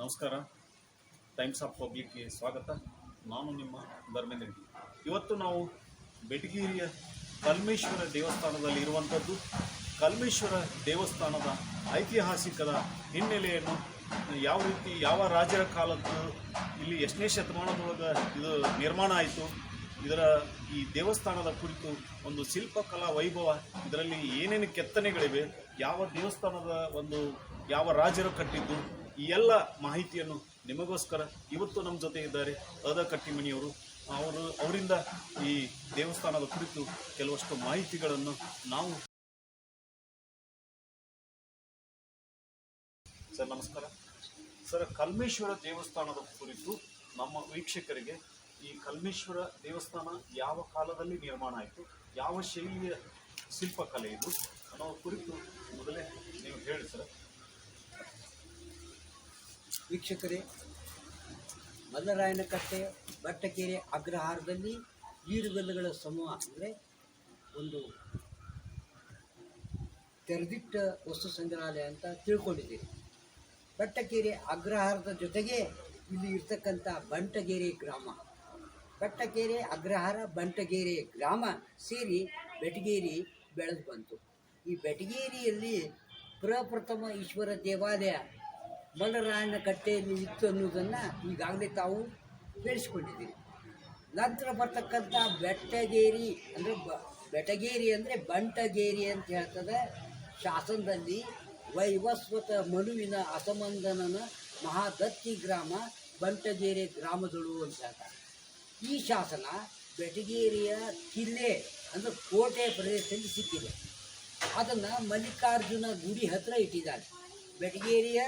ನಮಸ್ಕಾರ. Times of ಪಬ್ಲಿಕ್ಗೆ ಸ್ವಾಗತ. ನಾನು ನಿಮ್ಮ ಧರ್ಮೇಂದ್ರ ಇವತ್ತು ನಾವು ಬೆಟಗೇರಿಯ ಕಲ್ಮೇಶ್ವರ ದೇವಸ್ಥಾನದಲ್ಲಿ ಇರುವಂಥದ್ದು ಕಲ್ಮೇಶ್ವರ ದೇವಸ್ಥಾನದ ಐತಿಹಾಸಿಕದ ಹಿನ್ನೆಲೆಯನ್ನು ಯಾವ ರೀತಿ, ಯಾವ ರಾಜರ ಕಾಲದ್ದು, ಇಲ್ಲಿ ಎಷ್ಟನೇ ಶತಮಾನದೊಳಗೆ ಇದು ನಿರ್ಮಾಣ ಆಯಿತು, ಇದರ ಈ ದೇವಸ್ಥಾನದ ಕುರಿತು ಒಂದು ಶಿಲ್ಪಕಲಾ ವೈಭವ, ಇದರಲ್ಲಿ ಏನೇನು ಕೆತ್ತನೆಗಳಿವೆ, ಯಾವ ದೇವಸ್ಥಾನದ ಒಂದು, ಯಾವ ರಾಜರು ಕಟ್ಟಿದ್ದು ಈ ಎಲ್ಲ ಮಾಹಿತಿಯನ್ನು ನಿಮಗೋಸ್ಕರ ಇವತ್ತು ನಮ್ಮ ಜೊತೆ ಇದ್ದಾರೆ ಅದ ಕಟ್ಟಿಮಣಿಯವರು. ಅವರು, ಅವರಿಂದ ಈ ದೇವಸ್ಥಾನದ ಕುರಿತು ಕೆಲವಷ್ಟು ಮಾಹಿತಿಗಳನ್ನು ನಾವು ಸರ್, ನಮಸ್ಕಾರ. ಸರ್, ಕಲ್ಮೇಶ್ವರ ದೇವಸ್ಥಾನದ ಕುರಿತು ನಮ್ಮ ವೀಕ್ಷಕರಿಗೆ ಈ ಕಲ್ಮೇಶ್ವರ ದೇವಸ್ಥಾನ ಯಾವ ಕಾಲದಲ್ಲಿ ನಿರ್ಮಾಣ ಆಯಿತು, ಯಾವ ಶೈಲಿಯ ಶಿಲ್ಪಕಲೆ ಇದು ಅನ್ನೋ ಕುರಿತು ಮೊದಲೇ ನೀವು ಹೇಳಿ ಸರ್. ವೀಕ್ಷಕರೇ, ಮಲ್ಲರಾಯನಕಟ್ಟೆ, ಬಟ್ಟಕೆರೆ ಅಗ್ರಹಾರದಲ್ಲಿ ಈರುಗಲ್ಲುಗಳ ಸಮೂಹ, ಅಂದರೆ ಒಂದು ತೆರೆದಿಟ್ಟ ವಸ್ತು ಸಂಗ್ರಹಾಲಯ ಅಂತ ತಿಳ್ಕೊಂಡಿದ್ದೀರಿ. ಬೆಟ್ಟಕೇರಿ ಅಗ್ರಹಾರದ ಜೊತೆಗೆ ಇಲ್ಲಿ ಇರ್ತಕ್ಕಂಥ ಬಂಟಗೆರೆ ಗ್ರಾಮ. ಬೆಟ್ಟಕೇರಿ ಅಗ್ರಹಾರ, ಬಂಟಗೆರೆ ಗ್ರಾಮ ಸೇರಿ ಬೆಟಗೇರಿ ಬೆಳೆದು ಬಂತು. ಈ ಬೆಟಗೇರಿಯಲ್ಲಿ ಪ್ರಪ್ರಥಮ ಈಶ್ವರ ದೇವಾಲಯ ಮಲ್ಲರಾಯನ ಕಟ್ಟೆಯಲ್ಲಿ ಇತ್ತು ಅನ್ನೋದನ್ನು ಈಗಾಗಲೇ ತಾವು ಬೆಳೆಸ್ಕೊಂಡಿದ್ದೀರಿ ನಂತರ ಬರ್ತಕ್ಕಂಥ ಬೆಟ್ಟಗೇರಿ ಅಂದರೆ ಬ, ಬೆಟಗೇರಿ ಅಂದರೆ ಬಂಟಗೇರಿ ಅಂತ ಹೇಳ್ತದೆ. ಶಾಸನದಲ್ಲಿ ವೈವಸ್ವತ ಮನುವಿನ ಅಸಮಂದನನ ಮಹಾದತ್ತಿ ಗ್ರಾಮ ಬಂಟಗೇರಿ ಗ್ರಾಮದಳು ಅಂತ ಹೇಳ್ತಾರೆ. ಈ ಶಾಸನ ಬೆಟಗೇರಿಯ ಕಿಲ್ಲೆ ಅಂದರೆ ಕೋಟೆ ಪ್ರದೇಶದಲ್ಲಿ ಸಿಕ್ಕಿದೆ. ಅದನ್ನು ಮಲ್ಲಿಕಾರ್ಜುನ ಗುಡಿ ಹತ್ತಿರ ಇಟ್ಟಿದ್ದಾರೆ. ಬೆಟಗೇರಿಯ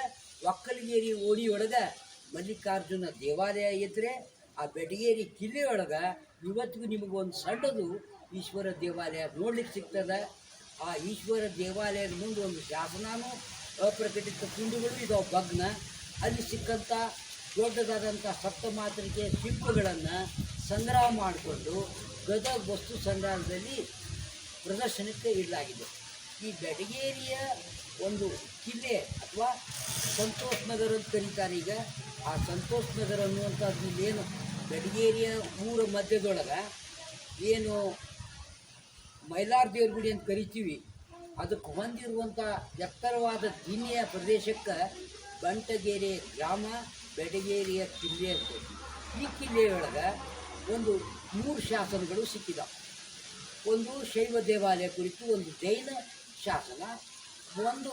ಒಕ್ಕಲಗೇರಿ ಓಡಿಯೊಳಗೆ ಮಲ್ಲಿಕಾರ್ಜುನ ದೇವಾಲಯ ಇದ್ರೆ ಆ ಬೆಟಗೇರಿ ಕಿಲ್ಲೆಯೊಳಗೆ ಇವತ್ತಿಗೂ ನಿಮಗೆ ಒಂದು ಸಣ್ಣದು ಈಶ್ವರ ದೇವಾಲಯ ನೋಡ್ಲಿಕ್ಕೆ ಸಿಗ್ತದೆ. ಆ ಈಶ್ವರ ದೇವಾಲಯದ ಮುಂದೆ ಒಂದು ಶಾಸನನೂ ಅಪ್ರಕಟಿತ ಕುಂಡುಗಳು ಇದಾವೆ ಭಗ್ನ. ಅಲ್ಲಿ ಸಿಕ್ಕಂಥ ದೊಡ್ಡದಾದಂಥ ಸಪ್ತಮಾತೃಕೆ ಶಿಲ್ಪಗಳನ್ನು ಸಂಗ್ರಹ ಮಾಡಿಕೊಂಡು ಗದಗ ವಸ್ತು ಸಂಗ್ರಹದಲ್ಲಿ ಪ್ರದರ್ಶನಕ್ಕೆ ಇಡಲಾಗಿದೆ. ಈ ಬೆಡಗೇರಿಯ ಒಂದು ಕಿಲ್ಲೆ ಅಥವಾ ಸಂತೋಷ್ ನಗರ ಅಂತ ಕರೀತಾರೆ ಈಗ. ಆ ಸಂತೋಷ್ ನಗರ ಅನ್ನುವಂಥದ್ದು ಏನು? ಬೆಡಗೇರಿಯ ಊರ ಮಧ್ಯದೊಳಗೆ ಏನು ಮೈಲಾರ ದೇವ್ರ ಗುಡಿ ಅಂತ ಕರಿತೀವಿ. ಅದಕ್ಕೆ ಹೊಂದಿರುವಂಥ ಎತ್ತರವಾದ ದಿನ್ನೆಯ ಪ್ರದೇಶಕ್ಕೆ ಬಂಟಗೇರಿ ಗ್ರಾಮ, ಬೆಡಗೇರಿಯ ಕಿಲ್ಲೆ ಅಂತ ಈ ಕಿಲ್ಲೆಯೊಳಗೆ ಒಂದು ಮೂರು ಶಾಸನಗಳು ಸಿಕ್ಕಿದ ಒಂದು ಶೈವ ದೇವಾಲಯ ಕುರಿತು, ಒಂದು ಜೈನ ಶಾಸನ ಒಂದು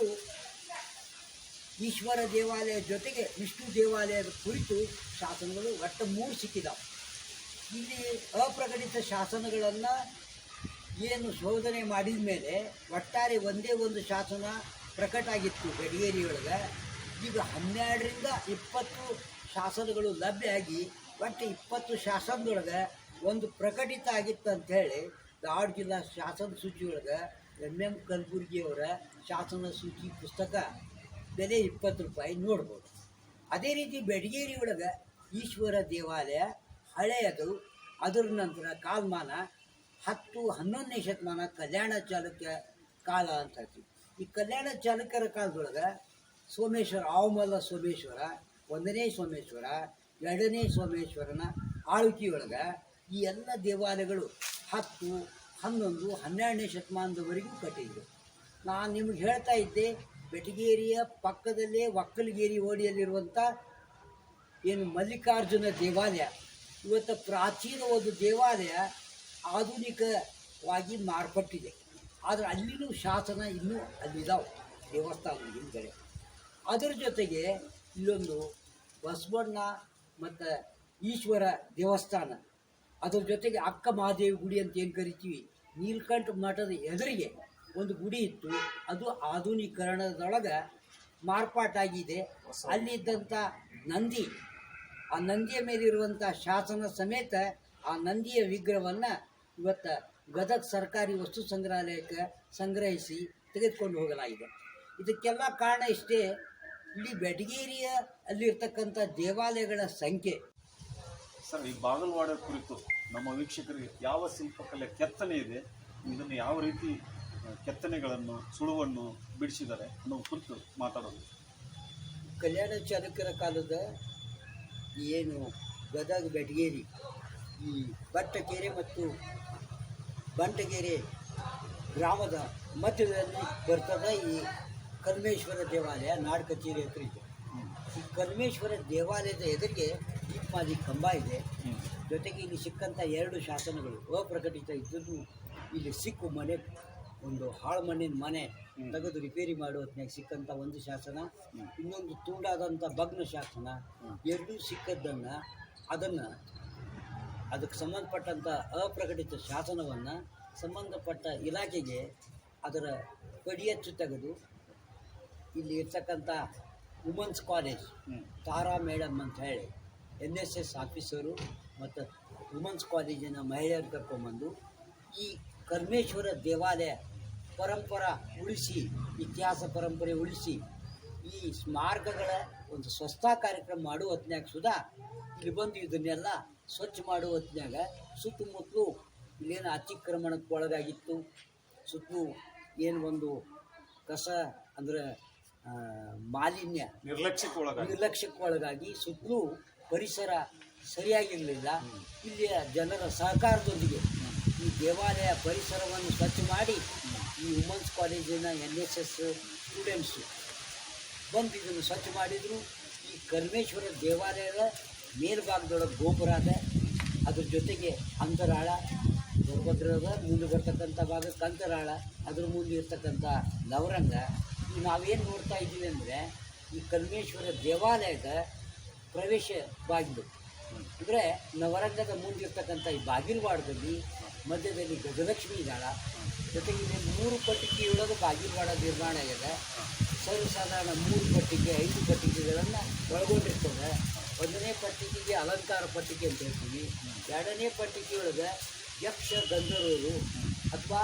ಈಶ್ವರ ದೇವಾಲಯ ಜೊತೆಗೆ ವಿಷ್ಣು ದೇವಾಲಯದ ಕುರಿತು ಶಾಸನಗಳು ಒಟ್ಟು ಮೂರು ಸಿಕ್ಕಿದಾವೆ. ಇಲ್ಲಿ ಅಪ್ರಕಟಿತ ಶಾಸನಗಳನ್ನು ಏನು ಶೋಧನೆ ಮಾಡಿದ ಮೇಲೆ ಒಟ್ಟಾರೆ ಒಂದೇ ಒಂದು ಶಾಸನ ಪ್ರಕಟ ಆಗಿತ್ತು ಗಡಿಗೇರಿಯೊಳಗೆ. ಈಗ ಹನ್ನೆರಡರಿಂದ ಇಪ್ಪತ್ತು ಶಾಸನಗಳು ಲಭ್ಯ ಆಗಿ ಒಟ್ಟು ಇಪ್ಪತ್ತು ಶಾಸನದೊಳಗೆ ಒಂದು ಪ್ರಕಟಿತ ಆಗಿತ್ತು ಅಂಥೇಳಿ ಧಾರವಾಡ ಜಿಲ್ಲಾ ಶಾಸನ ಸೂಚಿಯೊಳಗೆ ಎಂ ಎಂ ಕಲಬುರ್ಗಿಯವರ ಶಾಸನ ಸೂಚಿ ಪುಸ್ತಕ, ಬೆಲೆ ಇಪ್ಪತ್ತು ರೂಪಾಯಿ ನೋಡ್ಬೋದು. ಅದೇ ರೀತಿ ಬೆಡಗೇರಿ ಒಳಗೆ ಈಶ್ವರ ದೇವಾಲಯ, ಹಳೆಯದು, ಅದರ ನಂತರ ಕಾಲಮಾನ, ಹತ್ತು ಹನ್ನೊಂದನೇ ಶತಮಾನ ಕಲ್ಯಾಣ ಚಾಲುಕ್ಯ ಕಾಲ ಅಂತ ಹೇಳ್ತೀವಿ. ಈ ಕಲ್ಯಾಣ ಚಾಲುಕ್ಯರ ಕಾಲದೊಳಗೆ ಸೋಮೇಶ್ವರ, ಆವಮಲ್ಲ ಸೋಮೇಶ್ವರ, ಒಂದನೇ ಸೋಮೇಶ್ವರ, ಎರಡನೇ ಸೋಮೇಶ್ವರನ ಆಳ್ವಿಕೆಯೊಳಗೆ ಈ ಎಲ್ಲ ದೇವಾಲಯಗಳು ಹತ್ತು ಹನ್ನೊಂದು, ಹನ್ನೆರಡನೇ ಶತಮಾನದವರೆಗೂ ಕಟ್ಟಿದ್ರು ನಾನು ನಿಮಗೆ ಹೇಳ್ತಾ ಇದ್ದೆ, ಬೆಟಗೇರಿಯ ಪಕ್ಕದಲ್ಲೇ ಒಕ್ಕಲಗೇರಿ ಓಡಿಯಲ್ಲಿರುವಂಥ ಏನು ಮಲ್ಲಿಕಾರ್ಜುನ ದೇವಾಲಯ. ಇವತ್ತು ಪ್ರಾಚೀನ ಒಂದು ದೇವಾಲಯ ಆಧುನಿಕವಾಗಿ ಮಾರ್ಪಟ್ಟಿದೆ. ಆದರೆ ಅಲ್ಲಿನೂ ಶಾಸನ ಇನ್ನೂ ಅಲ್ಲಿದ್ದಾವೆ ದೇವಸ್ಥಾನ ಹಿಂದ್ಗಡೆ. ಅದರ ಜೊತೆಗೆ ಇಲ್ಲೊಂದು ಬಸವಣ್ಣ ಮತ್ತು ಈಶ್ವರ ದೇವಸ್ಥಾನ. ಅದ್ರ ಜೊತೆಗೆ ಅಕ್ಕ ಮಹಾದೇವಿ ಗುಡಿ ಅಂತ ಏನು ಕರಿತೀವಿ? ನೀಲಕಂಠ ಮಠದ ಎದುರಿಗೆ ಒಂದು ಗುಡಿ ಇತ್ತು. ಅದು ಆಧುನೀಕರಣದೊಳಗೆ ಮಾರ್ಪಾಟಾಗಿದೆ. ಅಲ್ಲಿದ್ದಂಥ ನಂದಿ, ಆ ನಂದಿಯ ಮೇಲಿರುವಂಥ ಶಾಸನ ಸಮೇತ ಆ ನಂದಿಯ ವಿಗ್ರಹವನ್ನು ಇವತ್ತು ಗದಗ ಸರ್ಕಾರಿ ವಸ್ತು ಸಂಗ್ರಹಾಲಯಕ್ಕೆ ಸಂಗ್ರಹಿಸಿ ತೆಗೆದುಕೊಂಡು ಹೋಗಲಾಗಿದೆ. ಇದಕ್ಕೆಲ್ಲ ಕಾರಣ ಇಷ್ಟೇ. ಇಲ್ಲಿ ಬೆಟಗೇರಿಯ ಅಲ್ಲಿರ್ತಕ್ಕಂಥ ದೇವಾಲಯಗಳ ಸಂಖ್ಯೆ ಸರ್, ಈ ಬಾಗಲವಾಡ ಕುರಿತು ನಮ್ಮ ವೀಕ್ಷಕರಿಗೆ ಯಾವ ಶಿಲ್ಪಕಲೆ ಕೆತ್ತನೆ ಇದೆ, ಇದನ್ನು ಯಾವ ರೀತಿ ಕೆತ್ತನೆಗಳನ್ನು, ಸುಳುವನ್ನು ಬಿಡಿಸಿದ್ದಾರೆ ಅನ್ನೋ ಕುರಿತು ಮಾತಾಡೋದು. ಕಲ್ಯಾಣ ಚಾಲುಕ್ಯರ ಕಾಲದ ಏನು ಗದಗ ಬೆಟಗೇರಿ, ಈ ಬಟ್ಟಕೆರೆ ಮತ್ತು ಬಂಟಗೆರೆ ಗ್ರಾಮದ ಮಧ್ಯದಲ್ಲಿ ಬರ್ತದ ಈ ಕಲ್ಮೇಶ್ವರ ದೇವಾಲಯ ನಾಡ್ ಕಚೇರಿ ಹತ್ರ ಈ ಕಲ್ಮೇಶ್ವರ ದೇವಾಲಯದ ಎದುರಿಗೆ ಇಪ್ಪಾದಿ ಕಂಬ ಇದೆ. ಜೊತೆಗೆ ಇಲ್ಲಿ ಸಿಕ್ಕಂಥ ಎರಡು ಶಾಸನಗಳು ಅಪ್ರಕಟಿತ ಇದ್ದದ್ದು ಇಲ್ಲಿ ಸಿಕ್ಕು ಮನೆ ಒಂದು ಹಾಳು ಮಣ್ಣಿನ ಮನೆ ತೆಗೆದು ರಿಪೇರಿ ಮಾಡೋ ಹೊತ್ನ್ಯಾಗ ಸಿಕ್ಕಂಥ ಒಂದು ಶಾಸನ. ಇನ್ನೊಂದು ತುಂಡಾದಂಥ ಭಗ್ನ ಶಾಸನ. ಎರಡೂ ಸಿಕ್ಕದ್ದನ್ನು ಅದನ್ನು ಅದಕ್ಕೆ ಸಂಬಂಧಪಟ್ಟಂಥ ಅಪ್ರಕಟಿತ ಶಾಸನವನ್ನು ಸಂಬಂಧಪಟ್ಟ ಇಲಾಖೆಗೆ ಅದರ ಪಡಿಯಚ್ಚು ತೆಗೆದು ಇಲ್ಲಿ ಇರ್ತಕ್ಕಂಥ ವುಮೆನ್ಸ್ ಕಾಲೇಜ್ ತಾರಾ ಮೇಡಮ್ ಅಂತ ಹೇಳಿ. ಎನ್ ಎಸ್ ಎಸ್ ಆಫೀಸರು ಮತ್ತು ವುಮೆನ್ಸ್ ಕಾಲೇಜಿನ ಮಹಿಳೆಯರು ಕರ್ಕೊಂಬಂದು ಈ ಕರ್ಮೇಶ್ವರ ದೇವಾಲಯ ಪರಂಪರ ಉಳಿಸಿ ಇತಿಹಾಸ ಪರಂಪರೆ ಉಳಿಸಿ ಈ ಸ್ಮಾರಕಗಳ ಒಂದು ಸ್ವಸ್ಥಾ ಕಾರ್ಯಕ್ರಮ ಮಾಡುವ ಹೊತ್ತಿನಾಗ ಸುದಾ ಇಲ್ಲಿ ಬಂದು ಇದನ್ನೆಲ್ಲ ಸ್ವಚ್ಛ ಮಾಡುವ ಹೊತ್ತಿನಾಗ ಸುತ್ತಮುತ್ತಲು ಇಲ್ಲೇನು ಅತಿಕ್ರಮಣಕ್ಕೆ ಒಳಗಾಗಿತ್ತು. ಸುತ್ತಲೂ ಏನು ಒಂದು ಕಸ ಅಂದರೆ ಮಾಲಿನ್ಯ ನಿರ್ಲಕ್ಷ್ಯಕ್ಕೆ ಒಳಗಾಗಿ ನಿರ್ಲಕ್ಷ್ಯಕ್ಕೆ ಒಳಗಾಗಿ ಸುತ್ತಲೂ ಪರಿಸರ ಸರಿಯಾಗಿರಲಿಲ್ಲ. ಇಲ್ಲಿಯ ಜನರ ಸಹಕಾರದೊಂದಿಗೆ ಈ ದೇವಾಲಯ ಪರಿಸರವನ್ನು ಸ್ವಚ್ಛ ಮಾಡಿ ಈ ವುಮೆನ್ಸ್ ಕಾಲೇಜಿನ ಎನ್ ಎಸ್ ಎಸ್ ಸ್ಟೂಡೆಂಟ್ಸು ಬಂದು ಇದನ್ನು ಸ್ವಚ್ಛ ಮಾಡಿದರು. ಈ ಕಲ್ಮೇಶ್ವರ ದೇವಾಲಯದ ಮೇಲ್ಭಾಗದೊಳಗೆ ಗೋಪುರ ಅದ ಅದ್ರ ಜೊತೆಗೆ ಅಂತರಾಳ ಗರ್ಭಗೃಹದ ಮುಂದೆ ಬರ್ತಕ್ಕಂಥ ಭಾಗಕ್ಕೆ ಅಂತರಾಳ, ಅದ್ರ ಮುಂದೆ ಇರ್ತಕ್ಕಂಥ ಲವರಂಗ. ನಾವೇನು ನೋಡ್ತಾ ಇದ್ದೀವಿ ಅಂದರೆ ಈ ಕಲ್ಮೇಶ್ವರ ದೇವಾಲಯದ ಪ್ರವೇಶ ಬಾಗಿಲು ಅಂದರೆ ನವರಂಗದ ಮುಂದಿರ್ತಕ್ಕಂಥ ಈ ಬಾಗಿಲವಾಡದಲ್ಲಿ ಮಧ್ಯದಲ್ಲಿ ಗಜಲಕ್ಷ್ಮಿ ಇದ್ದಾಳ ಜೊತೆಗೆ ಮೂರು ಪಟ್ಟಿಗೆಯೊಳಗೆ ಬಾಗಿಲವಾಡ ನಿರ್ಮಾಣ ಆಗಿದೆ ಸರ್ವಸಾಧಾರಣ ಮೂರು ಪಟ್ಟಿಗೆ ಐದು ಪಟ್ಟಿಗೆಗಳನ್ನು ಒಳಗೊಂಡಿರ್ತದೆ. ಒಂದನೇ ಪಟ್ಟಿಗೆಗೆ ಅಲಂಕಾರ ಪಟ್ಟಿಗೆ ಅಂತ ಹೇಳ್ತೀವಿ. ಎರಡನೇ ಪಟ್ಟಿಗೆಯೊಳಗೆ ಯಕ್ಷ ಗಂಧರ್ವರು ಅಥವಾ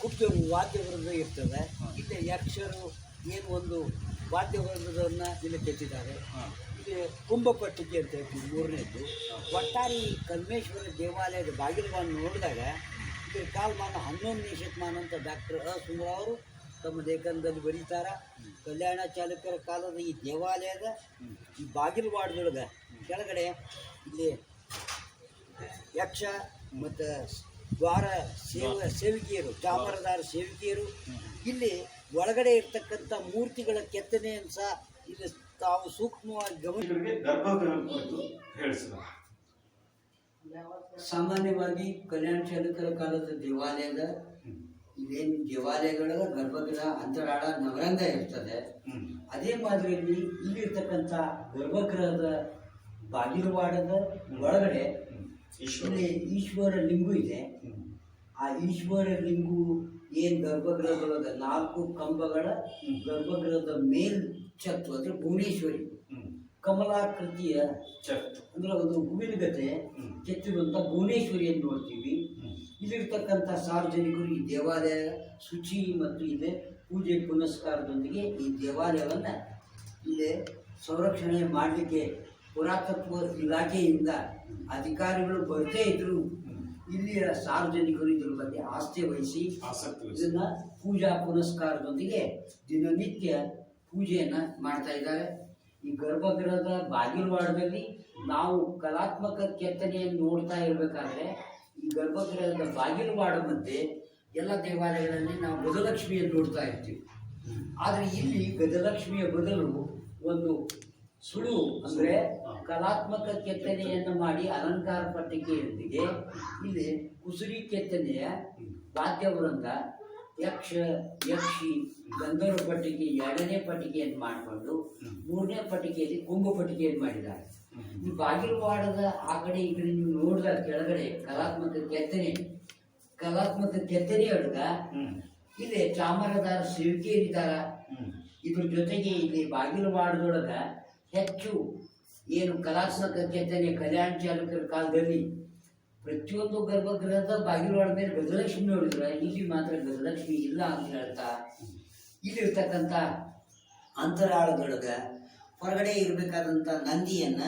ಕುಬ್ಜರು ವಾದ್ಯವೃಂದ ಇರ್ತದೆ. ಇಲ್ಲಿ ಯಕ್ಷರು ಏನು ಒಂದು ವಾದ್ಯವೃಂದವನ್ನು ಇಲ್ಲಿ ಕೆತ್ತಿದ್ದಾರೆ ಕುಂಭ ಕುಂಭಪಟ್ಟಿಗೆ ಅಂತ ಹೇಳ್ತೀವಿ ಮೂರನೇದು ಒಟ್ಟಾರೆ ಈ ಕಲ್ಮೇಶ್ವರ ದೇವಾಲಯದ ಬಾಗಿಲುಗಳನ್ನು ನೋಡಿದಾಗ ಇದರ ಕಾಲಮಾನ ಹನ್ನೊಂದನೇ ಶತಮಾನ ಅಂತ ಡಾಕ್ಟರ್ ಅ ಸುಂದರ ಅವರು ತಮ್ಮ ಲೇಖನದಲ್ಲಿ ಬರೀತಾರ. ಕಲ್ಯಾಣ ಚಾಲುಕ್ಯರ ಕಾಲದ ಈ ದೇವಾಲಯದ ಈ ಬಾಗಿಲುವಾಡದೊಳಗೆ ಕೆಳಗಡೆ ಇಲ್ಲಿ ಯಕ್ಷ ಮತ್ತು ದ್ವಾರ ಸೇವ ಸೇವಿಕೆಯರು ಚಾಮರದಾರ ಸೇವಿಕೆಯರು. ಇಲ್ಲಿ ಒಳಗಡೆ ಇರ್ತಕ್ಕಂಥ ಮೂರ್ತಿಗಳ ಕೆತ್ತನೆಯನ್ನು ಸಹ ಇಲ್ಲಿ ತಾವು ಸೂಕ್ಷ್ಮವಾಗಿ ಗಮನ ಗರ್ಭಗೃಹ ಕುರಿತು ಹೇಳಿಸಿದ ಸಾಮಾನ್ಯವಾಗಿ ಕಲ್ಯಾಣ ಚಾಲುಕ್ಯರ ಕಾಲದ ದೇವಾಲಯದ ಇದೇನು ದೇವಾಲಯಗಳ ಗರ್ಭಗೃಹ ಅಂತರಾಳ ನವರಂಗ ಇರ್ತದೆ. ಅದೇ ಮಾದರಿಯಲ್ಲಿ ಇಲ್ಲಿರ್ತಕ್ಕಂಥ ಗರ್ಭಗೃಹದ ಬಾಗಿಲುವಾಡದ ಒಳಗಡೆ ಇಲ್ಲಿ ಈಶ್ವರ ಲಿಂಗು ಇದೆ. ಆ ಈಶ್ವರ ಲಿಂಗು ಏನು ಗರ್ಭಗೃಹದೊಳಗೆ ನಾಲ್ಕು ಕಂಬಗಳ ಗರ್ಭಗೃಹದ ಮೇಲ್ ಛತ್ತು ಅಂದರೆ ಭುವನೇಶ್ವರಿ. ಕಮಲಾಕೃತಿಯ ಛತ್ತು. ಅಂದ್ರೆ ಒಂದು ಹೂವಿನ ಗತೆ ಕೆತ್ತಿರುವಂಥ ಭುವನೇಶ್ವರಿಯನ್ನು ನೋಡ್ತೀವಿ. ಇಲ್ಲಿರ್ತಕ್ಕಂಥ ಸಾರ್ವಜನಿಕರು ಈ ದೇವಾಲಯ ಶುಚಿ ಮತ್ತು ಇದೆ ಪೂಜೆ ಪುನಸ್ಕಾರದೊಂದಿಗೆ ಈ ದೇವಾಲಯವನ್ನು ಇಲ್ಲಿ ಸಂರಕ್ಷಣೆ ಮಾಡಲಿಕ್ಕೆ ಪುರಾತತ್ವ ಇಲಾಖೆಯಿಂದ ಅಧಿಕಾರಿಗಳು ಬರ್ತೇ ಇದ್ದರೂ ಇಲ್ಲಿಯ ಸಾರ್ವಜನಿಕರು ಇದರ ಬಗ್ಗೆ ಆಸ್ಥೆ ವಹಿಸಿ. ಇದನ್ನ ಪೂಜಾ ಪುನಸ್ಕಾರದೊಂದಿಗೆ ದಿನನಿತ್ಯ ಪೂಜೆಯನ್ನ ಮಾಡ್ತಾ ಇದ್ದಾರೆ ಈ ಗರ್ಭಗೃಹದ ಬಾಗಿಲವಾಡದಲ್ಲಿ ನಾವು ಕಲಾತ್ಮಕ ಕೆತ್ತನೆಯನ್ನು ನೋಡ್ತಾ ಇರಬೇಕಾದ್ರೆ ಈ ಗರ್ಭಗೃಹದ ಬಾಗಿಲವಾಡ ಮಧ್ಯೆ ಎಲ್ಲ ದೇವಾಲಯಗಳಲ್ಲಿ ನಾವು ಗಜಲಕ್ಷ್ಮಿಯನ್ನು ನೋಡ್ತಾ ಇರ್ತೀವಿ ಆದರೆ ಇಲ್ಲಿ ಗಜಲಕ್ಷ್ಮಿಯ ಬದಲು ಒಂದು ಸುಳು ಅಂದ್ರೆ ಕಲಾತ್ಮಕ ಕೆತ್ತನೆಯನ್ನು ಮಾಡಿ ಅಲಂಕಾರ ಪಟ್ಟಿಕೆಯೊಂದಿಗೆ ಇಲ್ಲಿ ಕುಸುರಿ ಕೆತ್ತನೆಯ ವಾದ್ಯವೃಂದ ಯಕ್ಷ ಯಕ್ಷಿ ಗಂಧರ್ವ ಪಟ್ಟಿಕೆ ಎರಡನೇ ಪಟ್ಟಿಗೆಯನ್ನು ಮಾಡಿಕೊಂಡು ಮೂರನೇ ಪಟ್ಟಿಗೆಯಲ್ಲಿ ಕುಂಭ ಪಟ್ಟಿಕೆಯನ್ನು ಮಾಡಿದ್ದಾರೆ. ಈ ಬಾಗಿಲವಾಡದ ಆ ಕಡೆ ಈ ಕಡೆ ನೀವು ನೋಡಿದಾಗ ಕೆಳಗಡೆ ಕಲಾತ್ಮಕ ಕೆತ್ತನೆ ಕಲಾತ್ಮಕ ಕೆತ್ತನೆ ಹ್ಮ್. ಇಲ್ಲಿ ಚಾಮರದಾರ ಸೇವಿಕೆ ಇದ್ದಾರ ಇದ್ರ ಜೊತೆಗೆ ಇಲ್ಲಿ ಬಾಗಿಲುವಾಡದೊಳಗ ಹೆಚ್ಚು ಏನು ಕಲಾತ್ಮಕ ಕೆತ್ತನೆ ಕಲ್ಯಾಣ ಚಾಲಕರ ಕಾಲದಲ್ಲಿ ಪ್ರತಿಯೊಂದು ಗರ್ಭಗೃಹದ ಬಾಗಿಲೊಳ ಮೇಲೆ ಗಜಲಕ್ಷ್ಮಿ ನೋಡಿದ್ರೆ ಇಲ್ಲಿ ಮಾತ್ರ ಗಜಲಕ್ಷ್ಮಿ ಇಲ್ಲ ಅಂತ ಹೇಳ್ತಾ ಇಲ್ಲಿರ್ತಕ್ಕಂಥ ಅಂತರಾಳದೊಳಗ ಹೊರಗಡೆ ಇರಬೇಕಾದಂಥ ನಂದಿಯನ್ನ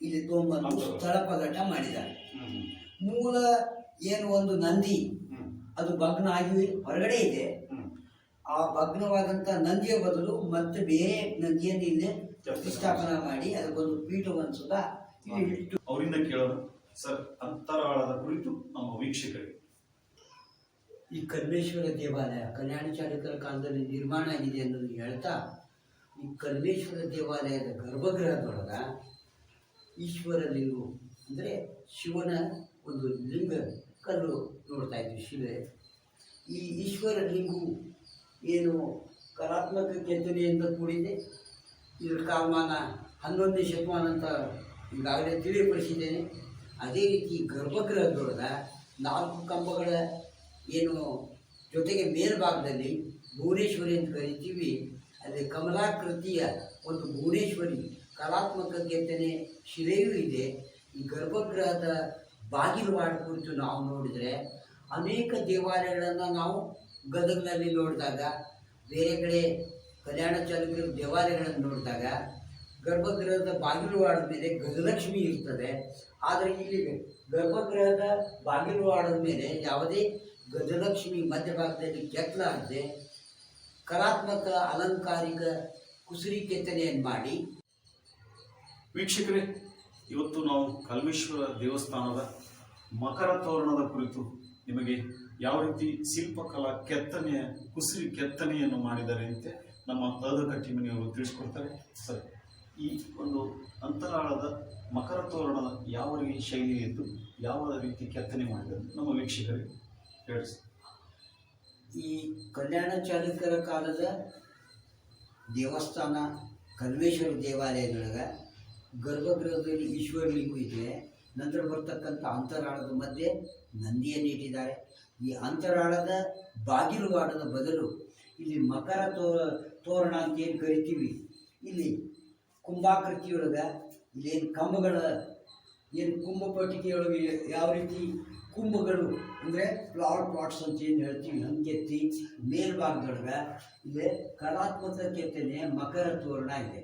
ಇಲ್ಲಿ ತೊಗೊಂಬಂದು ತಳಪಗಟ ಮಾಡಿದ್ದಾರೆ. ಮೂಲ ಏನು ಒಂದು ನಂದಿ ಅದು ಭಗ್ನ ಆಗಿ ಹೊರಗಡೆ ಇದೆ. ಆ ಭಗ್ನವಾದಂಥ ನಂದಿಯ ಬದಲು ಮತ್ತೆ ಬೇರೆ ನಂದಿಯನ್ನು ಇಲ್ಲೇ ಪ್ರತಿಷ್ಠಾಪನೆ ಮಾಡಿ ಅದಕ್ಕೊಂದು ಪೀಠವನ್ನು ಸುಧಾ ಇಲ್ಲಿ ಇಟ್ಟು ಅವರಿಂದ ಕೇಳೋಣ ಸರ್ ಅಂತರಾಳದ ಕುರಿತು ನಮ್ಮ ವೀಕ್ಷಕರಿಗೆ. ಈ ಕಲ್ಮೇಶ್ವರ ದೇವಾಲಯ ಕಲ್ಯಾಣ ಚಾಲಕರ ಕಾಲದಲ್ಲಿ ನಿರ್ಮಾಣ ಆಗಿದೆ ಅನ್ನೋದು ಹೇಳ್ತಾ ಈ ಕಲ್ಮೇಶ್ವರ ದೇವಾಲಯದ ಗರ್ಭಗೃಹದೊಳಗ ಈಶ್ವರ ಲಿಂಗು ಅಂದರೆ ಶಿವನ ಒಂದು ಲಿಂಗ ಕಲ್ಲು ನೋಡ್ತಾ ಇದ್ವಿ ಶಿಲೆ. ಈ ಈಶ್ವರ ಲಿಂಗು ಏನು ಕಲಾತ್ಮಕ ಕೆತ್ತನೆಯಿಂದ ಕೂಡಿದೆ? ಇದರ ಕಾಲಮಾನ ಹನ್ನೊಂದನೇ ಶತಮಾನ ಅಂತ ಈಗಾಗಲೇ ತಿಳಿಪಡಿಸಿದ್ದೇನೆ ಅದೇ ರೀತಿ ಗರ್ಭಗೃಹದೊಳಗ ನಾಲ್ಕು ಕಂಬಗಳ ಏನು ಜೊತೆಗೆ ಮೇಲ್ಭಾಗದಲ್ಲಿ ಭುವನೇಶ್ವರಿ ಅಂತ ಕರಿತೀವಿ. ಅಲ್ಲಿ ಕಮಲಾಕೃತಿಯ ಒಂದು ಭುವನೇಶ್ವರಿ ಕಲಾತ್ಮಕ ಕೆತ್ತನೆ ಶಿಲೆಯೂ ಇದೆ. ಈ ಗರ್ಭಗೃಹದ ಬಾಗಿಲುವಾಡ ಕುರಿತು ನಾವು ನೋಡಿದರೆ ಅನೇಕ ದೇವಾಲಯಗಳನ್ನು ನಾವು ಗದಗಿನಲ್ಲಿ ನೋಡಿದಾಗ ಬೇರೆ ಕಡೆ ಕಲ್ಯಾಣ ಚಾಲುಕ್ಯರ ದೇವಾಲಯಗಳನ್ನು ನೋಡಿದಾಗ ಗರ್ಭಗೃಹದ ಬಾಗಿಲುವಾಡದ ಮೇಲೆ ಗಜಲಕ್ಷ್ಮಿ ಇರ್ತದೆ. ಆದರೆ ಇಲ್ಲಿ ಗರ್ಭಗೃಹದ ಬಾಗಿಲುವಾಡದ ಮೇಲೆ ಯಾವುದೇ ಗಜಲಕ್ಷ್ಮಿ ಮಧ್ಯಭಾಗದಲ್ಲಿ ಕೆತ್ತಲಾಗದೆ ಕಲಾತ್ಮಕ ಅಲಂಕಾರಿಕ ಕುಸುರಿ ಕೆತ್ತನೆಯನ್ನು ಮಾಡಿ. ವೀಕ್ಷಕರೇ, ಇವತ್ತು ನಾವು ಕಲ್ಮೇಶ್ವರ ದೇವಸ್ಥಾನದ ಮಕರ ತೋರಣದ ಕುರಿತು ನಿಮಗೆ ಯಾವ ರೀತಿ ಶಿಲ್ಪಕಲಾ ಕೆತ್ತನೆಯ ಕುಸಿರಿ ಕೆತ್ತನೆಯನ್ನು ಮಾಡಿದ್ದಾರೆ ಅಂತ ನಮ್ಮ ಅದ ಕಟ್ಟಿಮನಿಯವರು ತಿಳಿಸ್ಕೊಡ್ತಾರೆ. ಸರ್, ಈ ಒಂದು ಅಂತರಾಳದ ಮಕರ ತೋರಣದ ಯಾವ ರೀತಿ ಶೈಲಿ ಇದ್ದು ಯಾವ ರೀತಿ ಕೆತ್ತನೆ ಮಾಡಿದ್ರು ನಮ್ಮ ವೀಕ್ಷಕರಿಗೆ ಹೇಳಿ ಈ ಕಲ್ಯಾಣ ಚಾಲುಕ್ಯರ ಕಾಲದ ದೇವಸ್ಥಾನ ಕಲ್ವೇಶ್ವರ ದೇವಾಲಯದೊಳಗೆ ಗರ್ಭಗೃಹದಲ್ಲಿ ಈಶ್ವರಲಿಂಗು ಇದೆ ನಂತರ ಬರ್ತಕ್ಕಂಥ ಅಂತರಾಳದ ಮಧ್ಯೆ ನಂದಿಯನ್ನು ಇಟ್ಟಿದ್ದಾರೆ. ಈ ಅಂತರಾಳದ ಬಾಗಿಲುವಾಡದ ಬದಲು ಇಲ್ಲಿ ಮಕರ ತೋ ತೋರಣ ಅಂತ ಏನು ಕರಿತೀವಿ? ಇಲ್ಲಿ ಕುಂಭಾಕೃತಿಯೊಳಗೆ ಇಲ್ಲೇನು ಕಂಬಗಳ, ಏನು ಕುಂಭಪಟ್ಟಿಗೆಯೊಳಗೆ ಯಾವ ರೀತಿ ಕುಂಭಗಳು ಅಂದರೆ ಫ್ಲವರ್ ಪ್ಲಾಟ್ಸ್ ಅಂತ ಏನು ಹೇಳ್ತೀವಿ? ಹಂಗೆ ಕೆತ್ತಿ ಮೇಲ್ಭಾಗದೊಳಗೆ ಇಲ್ಲಿ ಕಲಾತ್ಮಕ ಕೆತ್ತನೆ ಮಕರ ತೋರಣ ಇದೆ.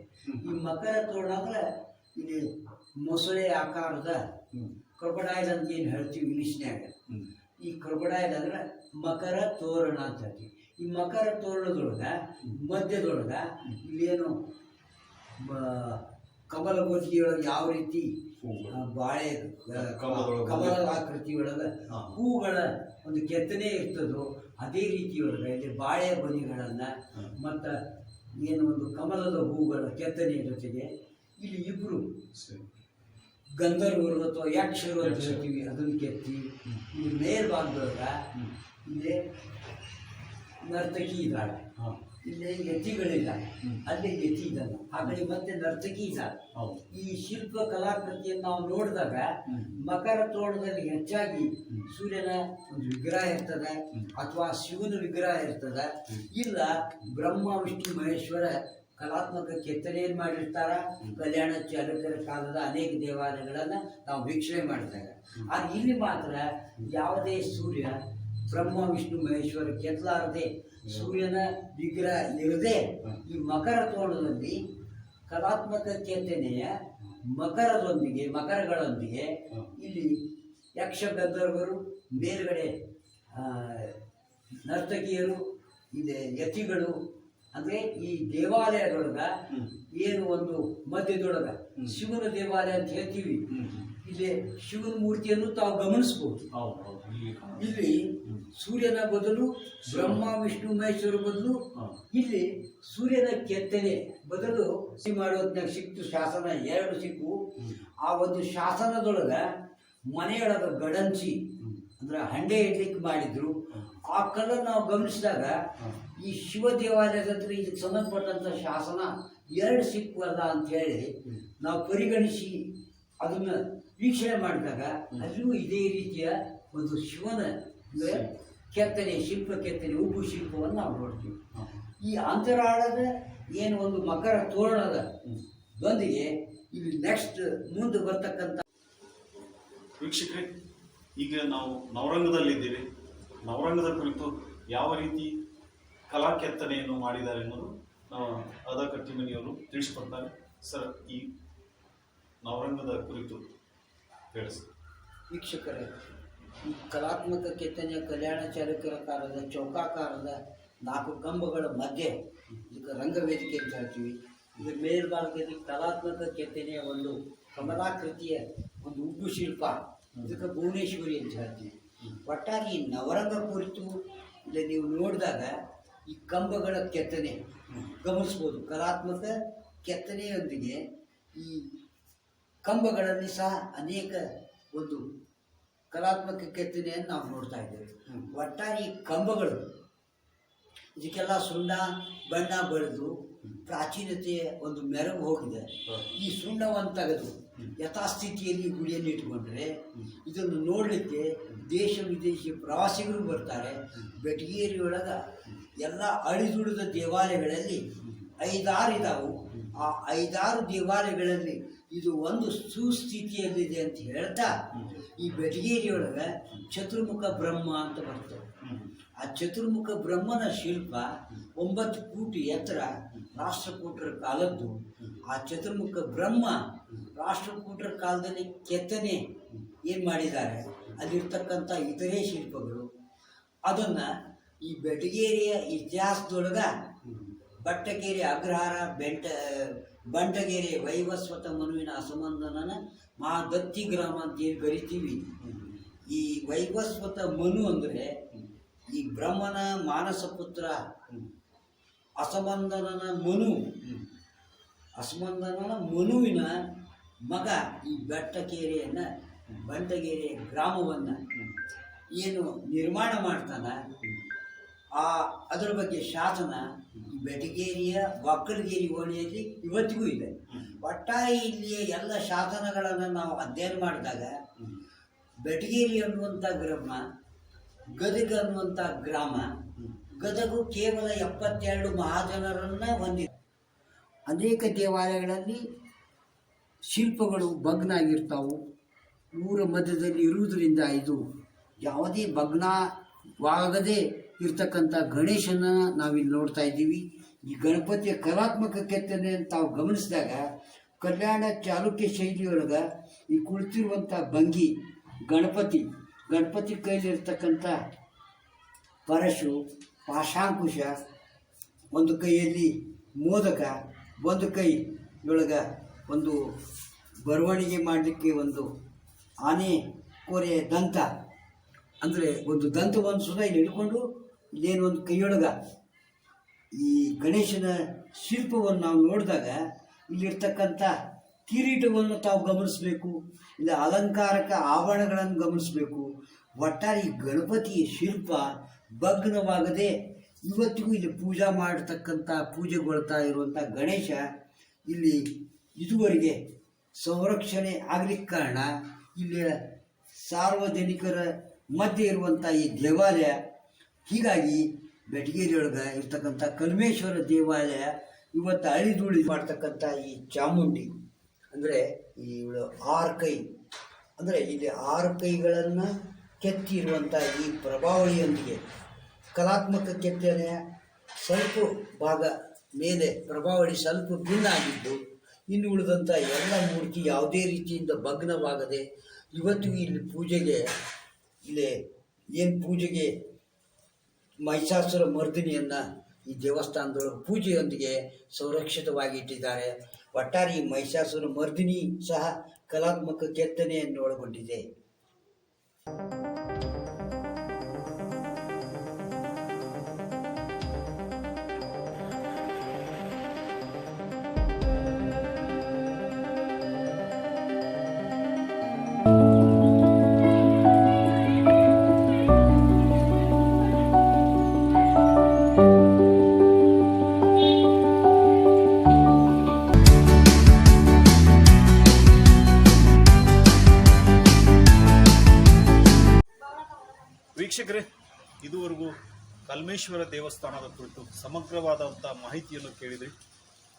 ಈ ಮಕರ ತೋರಣ ಅಂದ್ರೆ ಇಲ್ಲಿ ಮೊಸಳೆ ಆಕಾರದ ಕ್ರೊಕೊಡೈಲ್ ಅಂತ ಏನು ಹೇಳ್ತೀವಿ ಇಂಗ್ಲೀಷ್ನ್ಯಾಗ? ಈ ಕ್ರೊಕೊಡೈಲ್ ಅಂದ್ರೆ ಮಕರ ತೋರಣ ಅಂತ ಹೇಳ್ತೀವಿ. ಈ ಮಕರ ತೋರಣದೊಳಗ ಮಧ್ಯದೊಳಗ ಇಲ್ಲೇನು ಕಮಲ ಗೋಧಿಯೊಳಗೆ ಯಾವ ರೀತಿ ಬಾಳೆ ಕಮಲ ಆಕೃತಿಯೊಳಗೆ ಹಾ. ಹೂಗಳ ಒಂದು ಕೆತ್ತನೆ ಇರ್ತದೋ ಅದೇ ರೀತಿಯೊಳಗೆ ಇಲ್ಲಿ ಬಾಳೆ ಬದಿಗಳನ್ನು ಹ್ಮ್. ಮತ್ತು ಏನು ಒಂದು ಕಮಲದ ಹೂಗಳ ಕೆತ್ತನೆಯ ಜೊತೆಗೆ ಇಲ್ಲಿ ಇಬ್ಬರು ಗಂಧರ್ವರು ಅಥವಾ ಯಕ್ಷರು ಅಂತ. ಹೇಳ್ತೀವಿ ಅದನ್ನು ಕೆತ್ತಿ ಇಲ್ಲಿ ಮೇಲ್ಭಾಗದೊಳಗ. ಇಲ್ಲಿ ನರ್ತಕಿ ಇದ್ದಾಳೆ ಇಲ್ಲಿ ಯತಿಗಳಿಲ್ಲ. ಅಲ್ಲಿ ಯತಿ ಇದ್ದಾನೆ ಆ ಕಡೆ ಮತ್ತೆ ನರ್ತಕಿ ಇದ್ದಾಳೆ ಈ ಶಿಲ್ಪ ಕಲಾಕೃತಿಯನ್ನು ನಾವು ನೋಡಿದಾಗ ಮಕರ ತೋಳದಲ್ಲಿ ಹೆಚ್ಚಾಗಿ ಸೂರ್ಯನ ಒಂದು ವಿಗ್ರಹ ಇರ್ತದೆ ಅಥವಾ ಶಿವನ ವಿಗ್ರಹ ಇರ್ತದೆ. ಇಲ್ಲ ಬ್ರಹ್ಮ ವಿಷ್ಣು ಮಹೇಶ್ವರ ಕಲಾತ್ಮಕ ಕೆತ್ತನೆಯನ್ನು ಮಾಡಿರ್ತಾರ. ಕಲ್ಯಾಣ ಚಾಲುಕ್ಯರ ಕಾಲದ ಅನೇಕ ದೇವಾಲಯಗಳನ್ನು ನಾವು ವೀಕ್ಷಣೆ ಮಾಡಿದಾಗ ಆದ್ರೆ ಇಲ್ಲಿ ಮಾತ್ರ ಯಾವುದೇ ಸೂರ್ಯ ಬ್ರಹ್ಮ ವಿಷ್ಣು ಮಹೇಶ್ವರ ಕೆತ್ತಲಾರದೆ ಸೂರ್ಯನ ವಿಗ್ರಹ ಇರದೆ ಈ ಮಕರ ತೋಳದಲ್ಲಿ ಕಲಾತ್ಮಕ ಚೇತನೆಯ ಮಕರದೊಂದಿಗೆ ಮಕರಗಳೊಂದಿಗೆ ಇಲ್ಲಿ ಯಕ್ಷ ಗಂಧರ್ವರು ಮೇಲ್ಗಡೆ ನರ್ತಕಿಯರು ಇದೆ ಯತಿಗಳು ಅಂದರೆ ಈ ದೇವಾಲಯದೊಳಗ ಏನು ಒಂದು ಮಧ್ಯದೊಳಗ. ಶಿವನ ದೇವಾಲಯ ಅಂತ ಹೇಳ್ತೀವಿ. ಇಲ್ಲಿ ಶಿವನ ಮೂರ್ತಿಯನ್ನು ತಾವು ಗಮನಿಸಬಹುದು ಹೌದು ಹೌದು ಇಲ್ಲಿ. ಸೂರ್ಯನ ಬದಲು ಬ್ರಹ್ಮ ವಿಷ್ಣು ಮಹೇಶ್ವರ ಬದಲು ಇಲ್ಲಿ ಸೂರ್ಯನ ಕೆತ್ತನೆ ಬದಲು ಮಾಡೋದ್ನಾಗ ಸಿಕ್ತು ಶಾಸನ ಎರಡು ಸಿಕ್ಕು. ಆ ಒಂದು ಶಾಸನದೊಳಗ ಮನೆಯೊಳಗ ಗಡಂಚಿ. ಅಂದ್ರೆ ಹಂಡೆ ಇಡ್ಲಿಕ್ಕೆ ಮಾಡಿದ್ರು. ಆ ಕಲರ್ ನಾವು ಗಮನಿಸಿದಾಗ ಈ ಶಿವ ದೇವಾಲಯದ ಹತ್ರ ಇದಕ್ಕೆ ಸಂಬಂಧಪಟ್ಟಂತ ಶಾಸನ ಎರಡು ಸಿಕ್ಕುವಲ್ಲ ಅಂತ ಹೇಳಿ ನಾವು ಪರಿಗಣಿಸಿ ಅದನ್ನ ವೀಕ್ಷಣೆ ಮಾಡಿದಾಗ ಅಲ್ಲೂ ಇದೇ ರೀತಿಯ ಒಂದು ಶಿವನ ಅಂದ್ರೆ ಕೆತ್ತನೆ ಶಿಲ್ಪ ಕೆತ್ತನೆ ಉಬ್ಬು ಶಿಲ್ಪವನ್ನು ನಾವು ನೋಡ್ತೀವಿ. ಈ ಅಂತರಾಳದ ಏನು ಒಂದು ಮಕರ ತೋರಣದ ಬಂದಿಗೆ ದೊಂದಿಗೆ ಇಲ್ಲಿ ನೆಕ್ಸ್ಟ್ ಮುಂದೆ ಬರ್ತಕ್ಕಂಥ ವೀಕ್ಷಕರೇ ಈಗ ನಾವು ನವರಂಗದಲ್ಲಿದ್ದೀವಿ ನವರಂಗದ ಕುರಿತು ಯಾವ ರೀತಿ ಕಲಾ ಕೆತ್ತನೆಯನ್ನು ಮಾಡಿದ್ದಾರೆ ಅನ್ನೋದು ನಾವು ಅದ ಕಟ್ಟಿಮನಿಯವರು ತಿಳಿಸ್ಕೊಡ್ತಾರೆ. ಸರ್ ಈ ನವರಂಗದ ಕುರಿತು ತಿಳಿಸಿ ವೀಕ್ಷಕರೇ, ಈ ಕಲಾತ್ಮಕ ಕೆತ್ತನೆಯ ಕಲ್ಯಾಣ ಚಾಲುಕ್ಯರ ಕಾಲದ ಚೌಕಾಕಾರದ ನಾಲ್ಕು ಕಂಬಗಳ ಮಧ್ಯೆ ಇದಕ್ಕೆ ರಂಗವೇದಿಕೆ ಅಂತ ಹೇಳ್ತೀವಿ. ಇದು ಮೇಲ್ಭಾಗದಲ್ಲಿ ಕಲಾತ್ಮಕ ಕೆತ್ತನೆಯ ಒಂದು ಕಮಲಾಕೃತಿಯ ಒಂದು ಉಬ್ಬು ಶಿಲ್ಪ. ಇದಕ್ಕೆ ಭುವನೇಶ್ವರಿ ಅಂತ ಹೇಳ್ತೀವಿ. ಒಟ್ಟಾಗಿ ಈ ನವರಂಗ ಕುರಿತು ಇಲ್ಲಿ ನೀವು ನೋಡಿದಾಗ ಈ ಕಂಬಗಳ ಕೆತ್ತನೆ ಗಮನಿಸ್ಬೋದು. ಕಲಾತ್ಮಕ ಕೆತ್ತನೆಯೊಂದಿಗೆ ಈ ಕಂಬಗಳಲ್ಲಿ ಸಹ ಅನೇಕ ಒಂದು ಕಲಾತ್ಮಕ ಕೆತ್ತನೆಯನ್ನು ನಾವು ನೋಡ್ತಾ ಇದ್ದೇವೆ. ಒಟ್ಟಾರೆ ಈ ಕಂಬಗಳು, ಇದಕ್ಕೆಲ್ಲ ಸುಣ್ಣ, ಬಣ್ಣ ಬಳಿದು ಪ್ರಾಚೀನತೆಯ ಒಂದು ಮೆರಗು ಹೋಗಿದೆ. ಈ ಸುಣ್ಣವನ್ನು ತೆಗೆದು ಯಥಾಸ್ಥಿತಿಯಲ್ಲಿ ಗುಡಿಯನ್ನು ಇಟ್ಟುಕೊಂಡ್ರೆ ಇದನ್ನು ನೋಡಲಿಕ್ಕೆ ದೇಶ ವಿದೇಶಿ ಪ್ರವಾಸಿಗರು ಬರ್ತಾರೆ. ಬೆಟಗೇರಿಯೊಳಗ ಎಲ್ಲ ಅಳಿದುಳಿದ ದೇವಾಲಯಗಳಲ್ಲಿ ಐದಾರು ಇದಾವು. ಆ ಐದಾರು ದೇವಾಲಯಗಳಲ್ಲಿ ಇದು ಒಂದು ಸುಸ್ಥಿತಿಯಲ್ಲಿದೆ ಅಂತ ಹೇಳ್ತಾ ಈ ಬೆಟಗೇರಿಯೊಳಗೆ ಚತುರ್ಮುಖ ಬ್ರಹ್ಮ ಅಂತ ಬರ್ತದೆ. ಆ ಚತುರ್ಮುಖ ಬ್ರಹ್ಮನ ಶಿಲ್ಪ ಒಂಬತ್ತು ಕೋಟಿ ಎತ್ತರ ರಾಷ್ಟ್ರಕೂಟರ ಕಾಲದ್ದು. ಆ ಚತುರ್ಮುಖ ಬ್ರಹ್ಮ ರಾಷ್ಟ್ರಕೂಟರ ಕಾಲದಲ್ಲಿ ಕೆತ್ತನೆ ಏನು ಮಾಡಿದ್ದಾರೆ? ಅಲ್ಲಿರ್ತಕ್ಕಂಥ ಇತರೆ ಶಿಲ್ಪಗಳು. ಅದನ್ನು ಈ ಬೆಟಗೇರಿಯ ಇತಿಹಾಸದೊಳಗ ಬಟ್ಟಗೇರಿ ಅಗ್ರಹಾರ, ಬೆಂಟ, ಬಂಟಗೇರಿ ವೈವಸ್ವತ ಮನುವಿನ ಅಸಮಂಧನನ ಮಾ ದತ್ತಿ ಗ್ರಾಮ ಅಂತ ಏನು ಕರಿತೀವಿ. ಈ ವೈವಸ್ವತ ಮನು ಅಂದರೆ ಈ ಬ್ರಹ್ಮನ ಮಾನಸ ಪುತ್ರ ಅಸಮಂಧನನ ಮನು. ಅಸಮಂಧನನ ಮನುವಿನ ಮಗ ಈ ಬೆಟ್ಟಕೇರಿಯನ್ನು ಬಂಟಗೇರಿಯ ಗ್ರಾಮವನ್ನು ಏನು ನಿರ್ಮಾಣ ಮಾಡ್ತಾನ? ಆ, ಅದರ ಬಗ್ಗೆ ಶಾಸನ ಬೆಟಗೇರಿಯ ಒಕ್ಕಲಗೇರಿ ಓಣಿಯಲ್ಲಿ ಇವತ್ತಿಗೂ ಇದೆ. ಒಟ್ಟಾರೆ ಇಲ್ಲಿಯ ಎಲ್ಲ ಶಾಸನಗಳನ್ನು ನಾವು ಅಧ್ಯಯನ ಮಾಡಿದಾಗ ಬೆಟಗೇರಿ ಅನ್ನುವಂಥ ಗ್ರಾಮ, ಗದಗ ಅನ್ನುವಂಥ ಗ್ರಾಮ, ಗದಗು ಕೇವಲ ಎಪ್ಪತ್ತೆರಡು ಮಹಾಜನರನ್ನು ಹೊಂದಿದೆ. ಅನೇಕ ದೇವಾಲಯಗಳಲ್ಲಿ ಶಿಲ್ಪಗಳು ಭಗ್ನ ಆಗಿರ್ತಾವು ಊರ ಮಧ್ಯದಲ್ಲಿ ಇರುವುದರಿಂದ ಇದು ಯಾವುದೇ ಭಗ್ನವಾಗದೇ ಇರ್ತಕ್ಕಂಥ ಗಣೇಶನ ನಾವಿಲ್ಲಿ ನೋಡ್ತಾ ಇದ್ದೀವಿ. ಈ ಗಣಪತಿಯ ಕಲಾತ್ಮಕ ಕೆತ್ತನೆ ಅಂತ ತಾವು ಗಮನಿಸಿದಾಗ ಕಲ್ಯಾಣ ಚಾಲುಕ್ಯ ಶೈಲಿಯೊಳಗೆ ಈ ಕುಳಿತಿರುವಂಥ ಭಂಗಿ, ಗಣಪತಿ ಗಣಪತಿ ಕೈಯಲ್ಲಿರ್ತಕ್ಕಂಥ ಪರಶು, ಪಾಶಾಂಕುಶ, ಒಂದು ಕೈಯಲ್ಲಿ ಮೋದಕ, ಒಂದು ಕೈ ಒಳಗೆ ಒಂದು ಬರವಣಿಗೆ ಮಾಡಲಿಕ್ಕೆ ಒಂದು ಆನೆ, ಕೋರೆ, ದಂತ, ಅಂದರೆ ಒಂದು ದಂತವನ್ನು ಸುಧಾ ಇಲ್ಲಿ ಹಿಡ್ಕೊಂಡು ಇಲ್ಲೇನು ಒಂದು ಕೈಯೊಳಗ? ಈ ಗಣೇಶನ ಶಿಲ್ಪವನ್ನು ನಾವು ನೋಡಿದಾಗ ಇಲ್ಲಿರ್ತಕ್ಕಂಥ ಕಿರೀಟವನ್ನು ತಾವು ಗಮನಿಸಬೇಕು, ಇಲ್ಲ ಅಲಂಕಾರಕ ಆವರಣಗಳನ್ನು ಗಮನಿಸಬೇಕು. ಒಟ್ಟಾರೆ ಈ ಗಣಪತಿಯ ಶಿಲ್ಪ ಭಗ್ನವಾಗದೆ ಇವತ್ತಿಗೂ ಇಲ್ಲಿ ಪೂಜಾ ಮಾಡತಕ್ಕಂಥ ಪೂಜೆಗೊಳ್ತಾ ಇರುವಂಥ ಗಣೇಶ ಇಲ್ಲಿ ಇದುವರೆಗೆ ಸಂರಕ್ಷಣೆ ಆಗಲಿಕ್ಕೆ ಕಾರಣ ಇಲ್ಲಿ ಸಾರ್ವಜನಿಕರ ಮಧ್ಯೆ ಇರುವಂಥ ಈ ದೇವಾಲಯ ಹೀಗಾಗಿ ಬೆಟಗೇರಿಯೊಳಗೆ ಇರ್ತಕ್ಕಂಥ ಕಲ್ಮೇಶ್ವರ ದೇವಾಲಯ ಇವತ್ತು ಅಳಿದುಳಿ ಮಾಡ್ತಕ್ಕಂಥ ಈ ಚಾಮುಂಡಿ, ಅಂದರೆ ಈ ಆರು ಕೈ ಅಂದರೆ ಇಲ್ಲಿ ಆರು ಕೈಗಳನ್ನು ಕೆತ್ತಿರುವಂಥ ಈ ಪ್ರಭಾವಳಿಯೊಂದಿಗೆ, ಕಲಾತ್ಮಕ ಕೆತ್ತನೆಯ ಸ್ವಲ್ಪ ಭಾಗ ಮೇಲೆ ಪ್ರಭಾವಳಿ ಸ್ವಲ್ಪ ಭಿನ್ನ ಆಗಿದ್ದು, ಇನ್ನು ಉಳಿದಂಥ ಎಲ್ಲ ಮೂರ್ತಿ ಯಾವುದೇ ರೀತಿಯಿಂದ ಭಗ್ನವಾಗದೆ ಇವತ್ತಿಗೂ ಇಲ್ಲಿ ಪೂಜೆಗೆ, ಇಲ್ಲಿ ಏನು ಪೂಜೆಗೆ ಮಹಿಷಾಸುರ ಮರ್ದಿನಿಯನ್ನು ಈ ದೇವಸ್ಥಾನದೊಳಗೆ ಪೂಜೆಯೊಂದಿಗೆ ಸಂರಕ್ಷಿತವಾಗಿ ಇಟ್ಟಿದ್ದಾರೆ ಒಟ್ಟಾರೆ ಈ ಮಹಿಷಾಸುರ ಮರ್ದಿನಿ ಸಹ ಕಲಾತ್ಮಕ ಕೆತ್ತನೆಯನ್ನು ಒಳಗೊಂಡಿದೆ ಕಲ್ಮೇಶ್ವರ ದೇವಸ್ಥಾನದ ಕುರಿತು ಸಮಗ್ರವಾದಂಥ ಮಾಹಿತಿಯನ್ನು ಕೇಳಿದ್ರಿ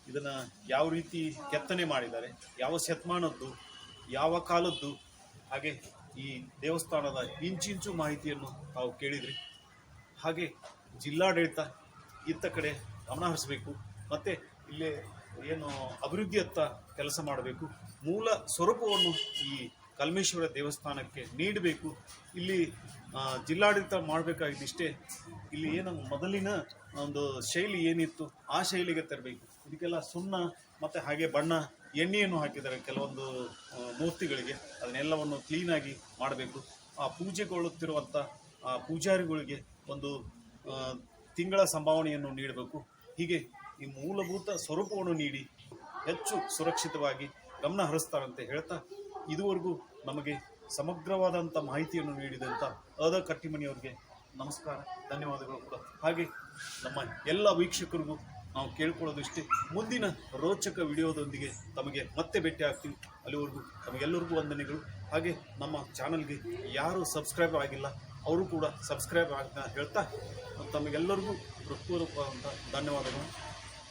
ಇದನ್ನು ಯಾವ ರೀತಿ ಕೆತ್ತನೆ ಮಾಡಿದ್ದಾರೆ, ಯಾವ ಶತಮಾನದ್ದು, ಯಾವ ಕಾಲದ್ದು, ಹಾಗೆ ಈ ದೇವಸ್ಥಾನದ ಇಂಚಿಂಚು ಮಾಹಿತಿಯನ್ನು ತಾವು ಕೇಳಿದ್ರಿ. ಹಾಗೆ ಜಿಲ್ಲಾಡಳಿತ ಇತ್ತ ಕಡೆ ಗಮನ ಹರಿಸಬೇಕು ಮತ್ತು ಇಲ್ಲಿ ಏನು ಅಭಿವೃದ್ಧಿಯತ್ತ ಕೆಲಸ ಮಾಡಬೇಕು, ಮೂಲ ಸ್ವರೂಪವನ್ನು ಈ ಕಲ್ಮೇಶ್ವರ ದೇವಸ್ಥಾನಕ್ಕೆ ನೀಡಬೇಕು. ಇಲ್ಲಿ ಜಿಲ್ಲಾಡಳಿತ ಮಾಡಬೇಕಾಗಿದ್ದಿಷ್ಟೇ. ಇಲ್ಲಿ ಏನು ಮೊದಲಿನ ಒಂದು ಶೈಲಿ ಏನಿತ್ತು, ಆ ಶೈಲಿಗೆ ತರಬೇಕು. ಇದಕ್ಕೆಲ್ಲ ಸುಣ್ಣ ಮತ್ತು ಹಾಗೆ ಬಣ್ಣ, ಎಣ್ಣೆಯನ್ನು ಹಾಕಿದ್ದಾರೆ ಕೆಲವೊಂದು ಮೂರ್ತಿಗಳಿಗೆ. ಅದನ್ನೆಲ್ಲವನ್ನು ಕ್ಲೀನಾಗಿ ಮಾಡಬೇಕು. ಆ ಪೂಜೆಗೊಳ್ಳುತ್ತಿರುವಂಥ ಆ ಪೂಜಾರಿಗಳಿಗೆ ಒಂದು ತಿಂಗಳ ಸಂಭಾವನೆಯನ್ನು ನೀಡಬೇಕು. ಹೀಗೆ ಈ ಮೂಲಭೂತ ಸ್ವರೂಪವನ್ನು ನೀಡಿ ಹೆಚ್ಚು ಸುರಕ್ಷಿತವಾಗಿ ಗಮನ ಹರಿಸ್ತಾರಂತೆ ಹೇಳ್ತಾ ಇದುವರೆಗೂ ನಮಗೆ ಸಮಗ್ರವಾದಂಥ ಮಾಹಿತಿಯನ್ನು ನೀಡಿದಂಥ ಅದ ಕಟ್ಟಿಮನಿಯವರಿಗೆ ನಮಸ್ಕಾರ, ಧನ್ಯವಾದಗಳು ಕೂಡ. ಹಾಗೆ ನಮ್ಮ ಎಲ್ಲ ವೀಕ್ಷಕರಿಗೂ ನಾವು ಕೇಳ್ಕೊಳ್ಳೋದಿಷ್ಟೇ. ಮುಂದಿನ ರೋಚಕ ವಿಡಿಯೋದೊಂದಿಗೆ ತಮಗೆ ಮತ್ತೆ ಭೇಟಿ ಆಗ್ತೀವಿ ಅಲ್ಲಿವರೆಗೂ ತಮಗೆಲ್ಲರಿಗೂ ವಂದನೆಗಳು. ಹಾಗೆ ನಮ್ಮ ಚಾನಲ್ಗೆ ಯಾರು ಸಬ್ಸ್ಕ್ರೈಬ್ ಆಗಿಲ್ಲ, ಅವರು ಕೂಡ ಸಬ್ಸ್ಕ್ರೈಬ್ ಆಗ ಹೇಳ್ತಾ ತಮಗೆಲ್ಲರಿಗೂ ಹೃತ್ಪೂರ್ವಕವಾದಂಥ ಧನ್ಯವಾದಗಳು.